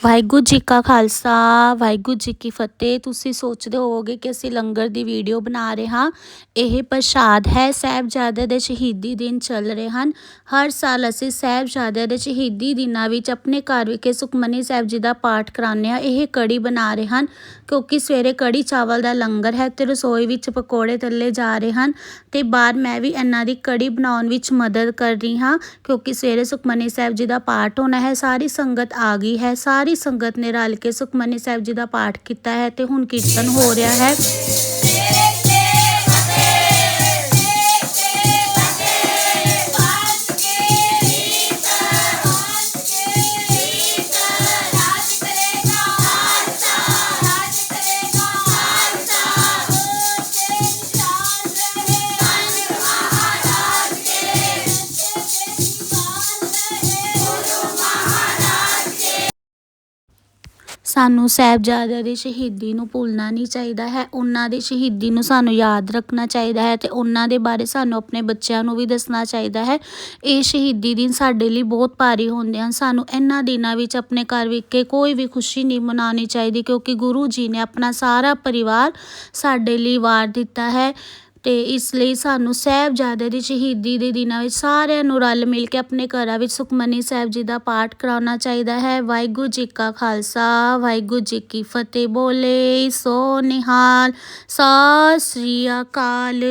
ਵਾਹਿਗੁਰੂ ਜੀ ਕਾ ਖਾਲਸਾ, ਵਾਹਿਗੁਰੂ ਜੀ ਕੀ ਫਤਿਹ। ਤੁਸੀਂ ਸੋਚਦੇ ਹੋਵੋਗੇ ਕਿ ਅਸੀਂ ਲੰਗਰ ਦੀ ਵੀਡੀਓ ਬਣਾ ਰਹੇ ਹਾਂ। ਇਹ ਪ੍ਰਸ਼ਾਦ ਹੈ ਸਾਹਿਬਜ਼ਾਦੇ ਦੇ ਸ਼ਹੀਦੀ ਦਿਨ ਚੱਲ ਰਹੇ ਹਨ। ਹਰ ਸਾਲ ਅਸੀਂ ਸਾਹਿਬਜ਼ਾਦਿਆਂ ਦੇ ਸ਼ਹੀਦੀ ਦਿਨਾਂ ਵਿੱਚ ਆਪਣੇ ਘਰ ਵਿਖੇ ਸੁਖਮਨੀ ਸਾਹਿਬ ਜੀ ਦਾ ਪਾਠ ਕਰਾਉਂਦੇ ਹਾਂ। ਇਹ ਕੜੀ ਬਣਾ ਰਹੇ ਹਨ, ਕਿਉਂਕਿ ਸਵੇਰੇ ਕੜੀ ਚਾਵਲ ਦਾ ਲੰਗਰ ਹੈ ਤੇ ਰਸੋਈ ਵਿੱਚ ਪਕੌੜੇ ਤੱਲੇ ਜਾ ਰਹੇ ਹਨ ਤੇ ਬਾਅਦ ਮੈਂ ਵੀ ਇਹਨਾਂ ਦੀ ਕੜੀ ਬਣਾਉਣ ਵਿੱਚ ਮਦਦ ਕਰ ਰਹੀ ਹਾਂ, ਕਿਉਂਕਿ ਸਵੇਰੇ ਸੁਖਮਨੀ ਸਾਹਿਬ ਜੀ ਦਾ ਪਾਠ ਹੋਣਾ ਹੈ, ਸਾਰੀ ਸੰਗਤ ਆ ਗਈ ਹੈ, ਸਾਰੀ ਸੰਗਤ ਨੇ ਰਲ ਕੇ ਸੁਖਮਨੀ ਸਾਹਿਬ ਜੀ ਦਾ ਪਾਠ ਕੀਤਾ ਹੈ ਤੇ ਹੁਣ ਕੀਰਤਨ ਹੋ ਰਿਹਾ ਹੈ। ਸਾਨੂੰ ਸਾਹਿਬਜ਼ਾਦਿਆਂ ਦੀ ਸ਼ਹੀਦੀ ਨੂੰ ਭੁੱਲਣਾ ਨਹੀਂ ਚਾਹੀਦਾ ਹੈ। ਉਹਨਾਂ ਦੀ ਸ਼ਹੀਦੀ ਨੂੰ ਸਾਨੂੰ ਯਾਦ ਰੱਖਣਾ ਚਾਹੀਦਾ ਹੈ ਅਤੇ ਉਹਨਾਂ ਦੇ ਬਾਰੇ ਸਾਨੂੰ ਆਪਣੇ ਬੱਚਿਆਂ ਨੂੰ ਵੀ ਦੱਸਣਾ ਚਾਹੀਦਾ ਹੈ। ਇਹ ਸ਼ਹੀਦੀ ਦਿਨ ਸਾਡੇ ਲਈ ਬਹੁਤ ਭਾਰੀ ਹੁੰਦੇ ਹਨ। ਸਾਨੂੰ ਇਹਨਾਂ ਦਿਨਾਂ ਵਿੱਚ ਆਪਣੇ ਘਰ ਵਿਖੇ ਕੋਈ ਵੀ ਖੁਸ਼ੀ ਨਹੀਂ ਮਨਾਉਣੀ ਚਾਹੀਦੀ ਕਿਉਂਕਿ ਗੁਰੂ ਜੀ ਨੇ ਆਪਣਾ ਸਾਰਾ ਪਰਿਵਾਰ ਸਾਡੇ ਲਈ ਵਾਰ ਦਿੱਤਾ ਹੈ। ਅਤੇ ਇਸ ਲਈ ਸਾਨੂੰ ਸਾਹਿਬਜ਼ਾਦਿਆਂ ਦੀ ਸ਼ਹੀਦੀ ਦੇ ਦਿਨਾਂ ਵਿੱਚ ਸਾਰਿਆਂ ਨੂੰ ਰਲ ਮਿਲ ਕੇ ਆਪਣੇ ਘਰਾਂ ਵਿੱਚ ਸੁਖਮਨੀ ਸਾਹਿਬ ਜੀ ਦਾ ਪਾਠ ਕਰਾਉਣਾ ਚਾਹੀਦਾ ਹੈ। ਵਾਹਿਗੁਰੂ ਜੀ ਕਾ ਖਾਲਸਾ, ਵਾਹਿਗੁਰੂ ਜੀ ਕੀ ਫਤਿਹ। ਬੋਲੇ ਸੋ ਨਿਹਾਲ, ਸਤਿ ਸ੍ਰੀ ਅਕਾਲ।